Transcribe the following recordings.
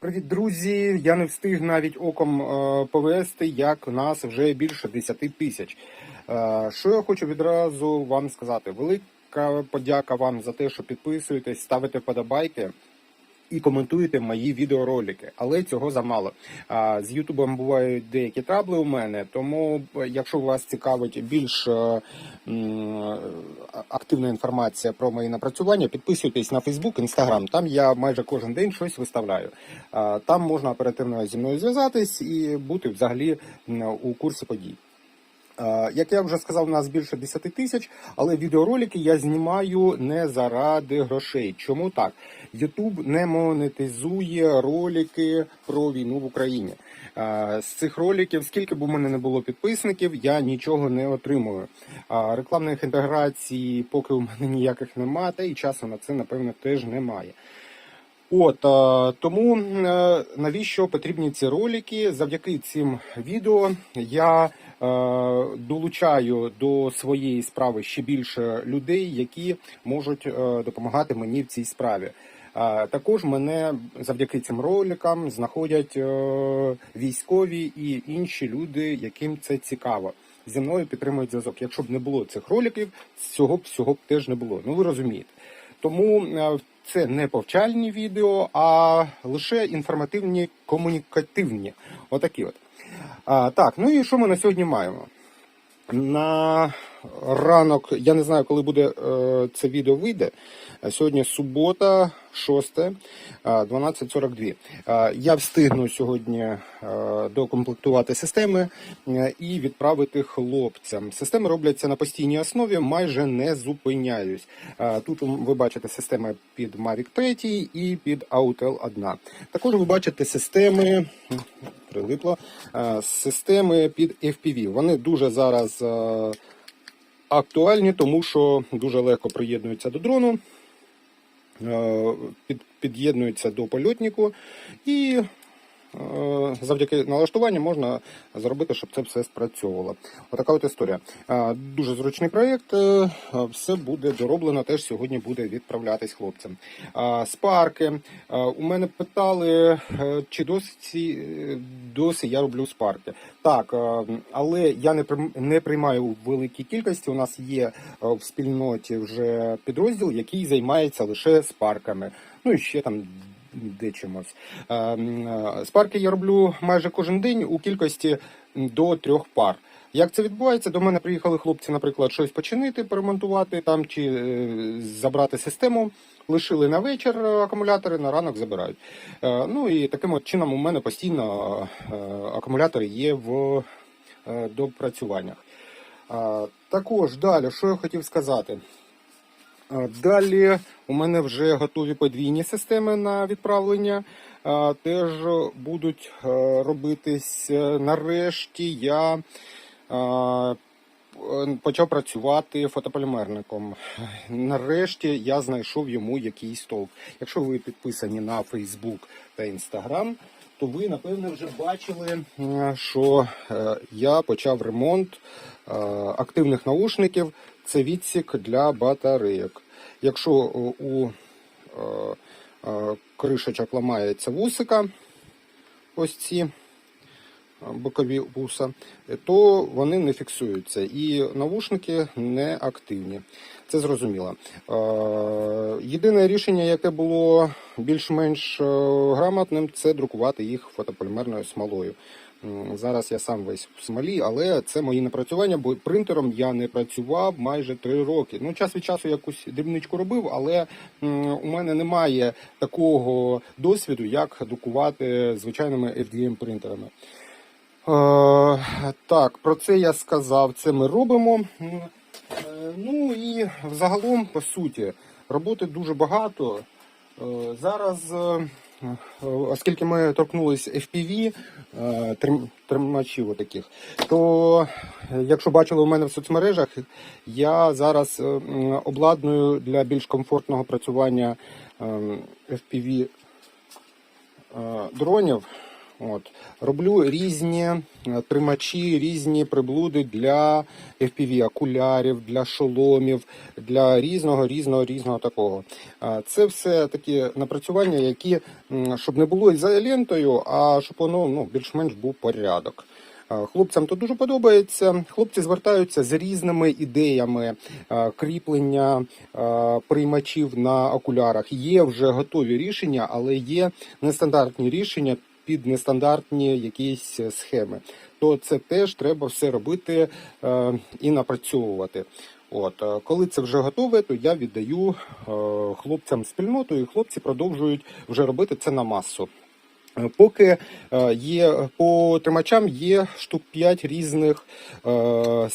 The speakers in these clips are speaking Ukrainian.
Привіт, друзі! Я не встиг навіть оком е, повести, як нас вже більше 10 тисяч. Е, Що я хочу відразу вам сказати? Велика подяка вам за те, що підписуєтесь, ставите вподобайки і коментуєте мої відеоролики, але цього замало. А, З Ютубом бувають деякі трабли у мене, тому е, якщо вас цікавить більш е, активна інформація про мої напрацювання, підписуйтесь на Фейсбук, Інстаграм. Там я майже кожен день щось виставляю. Там можна оперативно зі мною зв'язатись і бути взагалі у курсі подій. Як я вже сказав, у нас більше 10 тисяч, але відеоролики я знімаю не заради грошей. Чому так? YouTube не монетизує ролики про війну в Україні. З цих роликів, скільки б у мене не було підписників, я нічого не отримую. Рекламних інтеграцій поки у мене ніяких немає, та і часу на це, напевно, теж немає. От тому е, навіщо потрібні ці ролики? Завдяки цим відео я долучаю до своєї справи ще більше людей, які можуть е, допомагати мені в цій справі. Е, Також мене завдяки цим роликам знаходять е, військові і інші люди, яким це цікаво. Зі мною підтримують зв'язок. Якщо б не було цих роликів, цього б всього б теж не було. Ну ви розумієте. Тому е, це не повчальні відео, а лише інформативні, комунікативні. Отакі от. А, так, ну і що ми на сьогодні маємо? На ранок, я не знаю, коли буде е, це відео вийде. Сьогодні субота, 6, е, 12.42. Е, Я встигну сьогодні е, докомплектувати системи е, і відправити хлопцям. Системи робляться на постійній основі, майже не зупиняюсь. Е, Тут ви бачите системи під Mavic 3 і під Autel 1. Також ви бачите системи. Прилипло е, системи під FPV. Вони дуже зараз е, актуальні, тому що дуже легко приєднуються до дрону, е, під'єднуються до польотнику і завдяки налаштуванню можна зробити, щоб це все спрацьовувало. Отака от історія. Е, Дуже зручний проєкт. е, Все буде дороблено, теж сьогодні буде відправлятись хлопцям. Спарки. Е, У мене питали, е, чи досі, е, досі я роблю спарки. Так, е, але я не прийм- не приймаю у великій кількості. У нас є е, в спільноті вже підрозділ, який займається лише спарками. Ну і ще там де чимось. Е, е, Спарки я роблю майже кожен день у кількості до трьох пар. Як це відбувається? До мене приїхали хлопці, наприклад, щось починити, поремонтувати там чи е, забрати систему. Лишили на вечір акумулятори, на ранок забирають. Ну і таким от чином у мене постійно акумулятори є в допрацюваннях. Також далі, що я хотів сказати. Далі у мене вже готові подвійні системи на відправлення. Теж будуть е, робитись. Е, Нарешті я почав працювати фотополімерником. Нарешті я знайшов йому якийсь толк. Якщо ви підписані на Facebook та Instagram, то ви напевне вже бачили, що е, я почав ремонт активних наушників. Це відсік для батарейок. Якщо е, у е, е, кришечок ламається вусика, ось ці бокові вуса, то вони не фіксуються і навушники не активні. Це зрозуміло. Єдине рішення, яке було більш-менш грамотним, це друкувати їх фотополімерною смолою. Зараз я сам весь в смолі, але це мої напрацювання, бо принтером я не працював майже три роки. Ну, час від часу якусь дрібничку робив, але у мене немає такого досвіду, як друкувати звичайними FDM принтерами. Е, так, про це я сказав. Це ми робимо. Е, Ну і взагалом, по суті, роботи дуже багато. Е, Зараз, оскільки ми торкнулись FPV, е, трим- тримачів таких, то е, якщо бачили у мене в соцмережах, я зараз е, обладную для більш комфортного працювання е, FPV е, дронів. От. Роблю різні е, тримачі, різні приблуди для FPV, окулярів, для шоломів, для різного, різного, різного такого. Це все такі напрацювання, які, щоб не було ізолентою, а щоб воно ну, більш-менш був порядок. Хлопцям то дуже подобається. Хлопці звертаються з різними ідеями кріплення приймачів на окулярах. Є вже готові рішення, але є нестандартні рішення під нестандартні якісь схеми. То це теж треба все робити е, і напрацьовувати. От е, коли це вже готове, то я віддаю е, хлопцям спільноту, і хлопці продовжують вже робити це на масу. Е, Поки е, є по тримачам є штук 5 різних е,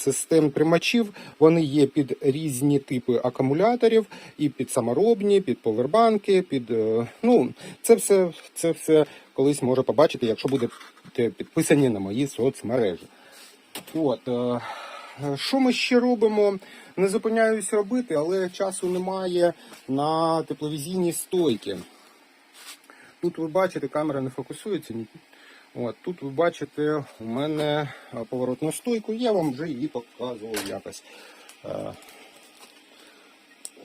систем тримачів. Вони є під різні типи акумуляторів, і під саморобні, під повербанки, під е, ну це все, це все колись може побачити, якщо будете підписані на мої соцмережі. От е, що ми ще робимо? Не зупиняюсь робити, але часу немає на тепловізійні стойки. Тут ви бачите, камера не фокусується. От, тут ви бачите у мене е, поворотну стойку, я вам вже її показував якось. Е,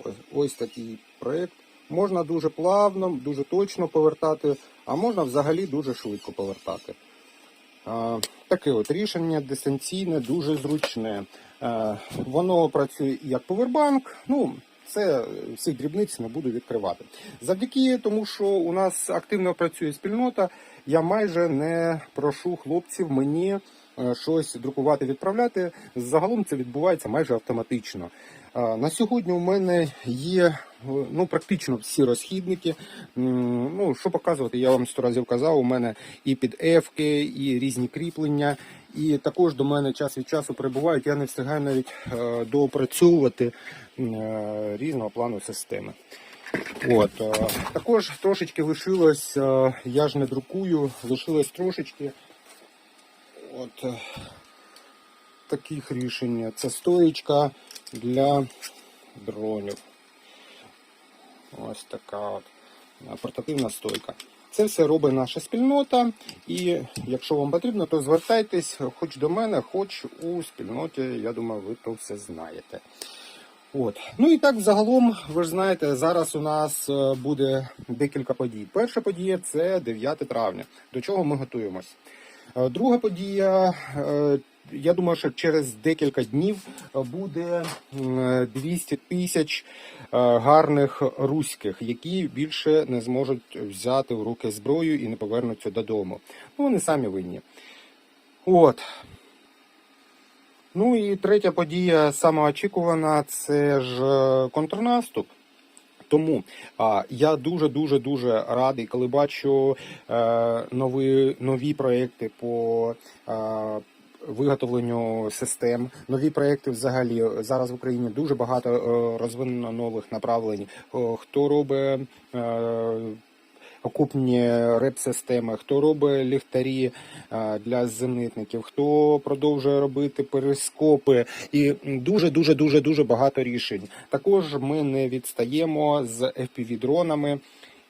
Ось, ось такий проєкт. Можна дуже плавно, дуже точно повертати, а можна взагалі дуже швидко повертати. Е, Таке от рішення дистанційне, дуже зручне. Воно працює як повербанк. Ну, це всіх дрібниць не буду відкривати. Завдяки тому, що у нас активно працює спільнота, я майже не прошу хлопців мені е, щось друкувати, відправляти. Загалом це відбувається майже автоматично. Е, На сьогодні у мене є е, ну, практично всі розхідники. Ну, що показувати, я вам сто разів казав, у мене і під ефки, і різні кріплення. І також до мене час від часу прибувають. Я не встигаю навіть доопрацьовувати різного плану системи. От, е, також трошечки лишилось, е, я ж не друкую, лишилось трошечки от, е, таких рішень. Це стоїчка для дронів. Ось така от портативна стойка. Це все робить наша спільнота, і якщо вам потрібно, то звертайтесь хоч до мене, хоч у спільноті. Я думаю, ви то все знаєте. От. Ну і так загалом, ви ж знаєте, зараз у нас е, буде декілька подій. Перша подія це 9 травня, до чого ми готуємось. Е, Друга подія, е, я думаю, що через декілька днів буде 200 тисяч гарних руських, які більше не зможуть взяти в руки зброю і не повернуться додому. Ну, вони самі винні. От. Ну і третя подія самоочікувана це ж е, контрнаступ. Тому а, я дуже дуже дуже радий, коли бачу е, нові, нові проекти по е, виготовленню систем, нові проекти взагалі зараз в Україні дуже багато е, розвинено нових направлень. О, хто робить е, окупні реп-системи, хто робить ліхтарі е, для зенитників, хто продовжує робити перископи, і дуже дуже дуже дуже багато рішень. Також ми не відстаємо з fpv дронами.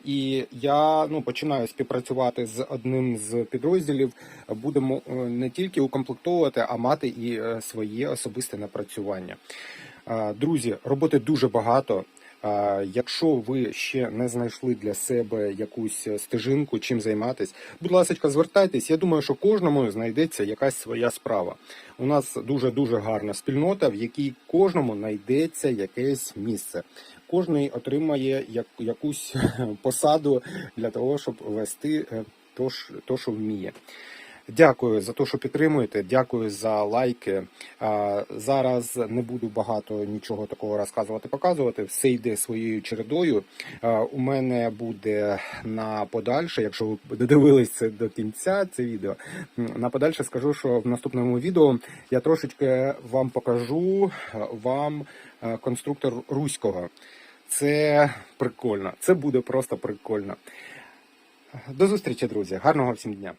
І я ну починаю співпрацювати з одним з підрозділів. Будемо е, не тільки укомплектовувати, а мати і е, своє особисте напрацювання. Друзі, роботи дуже багато. Якщо ви ще не знайшли для себе якусь стежинку, чим займатись, будь ласка, звертайтесь. Я думаю, що кожному знайдеться якась своя справа. У нас дуже дуже гарна спільнота, в якій кожному знайдеться якесь місце. Кожний отримає як, якусь посаду для того, щоб вести е, то, що вміє. Дякую за те, що підтримуєте. Дякую за лайки. Зараз не буду багато нічого такого розказувати, показувати. Все йде своєю чередою. У мене буде на подальше, якщо ви додивились це до кінця, це відео. На подальше скажу, що в наступному відео я трошечки вам покажу вам конструктор руського. Це прикольно. Це буде просто прикольно. До зустрічі, друзі. Гарного всім дня.